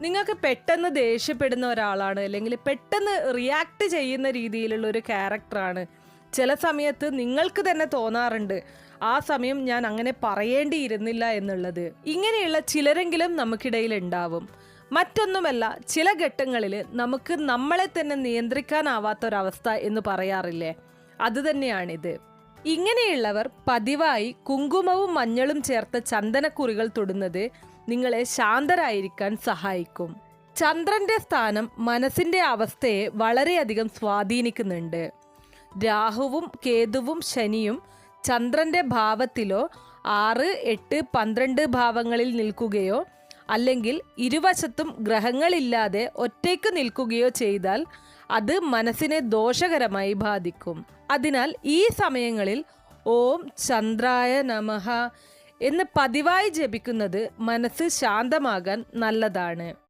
നിങ്ങൾക്ക് പെട്ടെന്ന് ദേഷ്യപ്പെടുന്ന ഒരാളാണ് അല്ലെങ്കിൽ പെട്ടെന്ന് റിയാക്ട് ചെയ്യുന്ന രീതിയിലുള്ള ഒരു ക്യാരക്ടറാണ് ചില സമയത്ത് നിങ്ങൾക്ക് തന്നെ തോന്നാറുണ്ട് ആ സമയം ഞാൻ അങ്ങനെ പറയേണ്ടിയിരുന്നില്ല എന്നുള്ളത്. ഇങ്ങനെയുള്ള ചിലരെങ്കിലും നമുക്കിടയിൽ ഉണ്ടാവും. മറ്റൊന്നുമല്ല ചില ഘട്ടങ്ങളിൽ നമുക്ക് നമ്മളെ തന്നെ നിയന്ത്രിക്കാനാവാത്തൊരവസ്ഥ എന്ന് പറയാറില്ലേ? അതുതന്നെയാണിത് ഇങ്ങനെയുള്ളവർ പതിവായി കുങ്കുമവും മഞ്ഞളും ചേർത്ത ചന്ദനക്കുറികൾ തൊടുന്നത് നിങ്ങളെ ശാന്തരായിരിക്കാൻ സഹായിക്കും. ചന്ദ്രന്റെ സ്ഥാനം മനസ്സിന്റെ അവസ്ഥയെ വളരെയധികം സ്വാധീനിക്കുന്നുണ്ട്. രാഹുവും കേതുവും ശനിയും ചന്ദ്രന്റെ ഭാവത്തിലോ ആറ് എട്ട് പന്ത്രണ്ട് ഭാവങ്ങളിൽ നിൽക്കുകയോ അല്ലെങ്കിൽ ഇരുവശത്തും ഗ്രഹങ്ങളില്ലാതെ ഒറ്റയ്ക്ക് നിൽക്കുകയോ ചെയ്താൽ അത് മനസ്സിനെ ദോഷകരമായി ബാധിക്കും. അതിനാൽ ഈ സമയങ്ങളിൽ ഓം ചന്ദ്രായ നമഃ എന്ന് പതിവായി ജപിക്കുന്നത് മനസ്സ് ശാന്തമാകാൻ നല്ലതാണ്.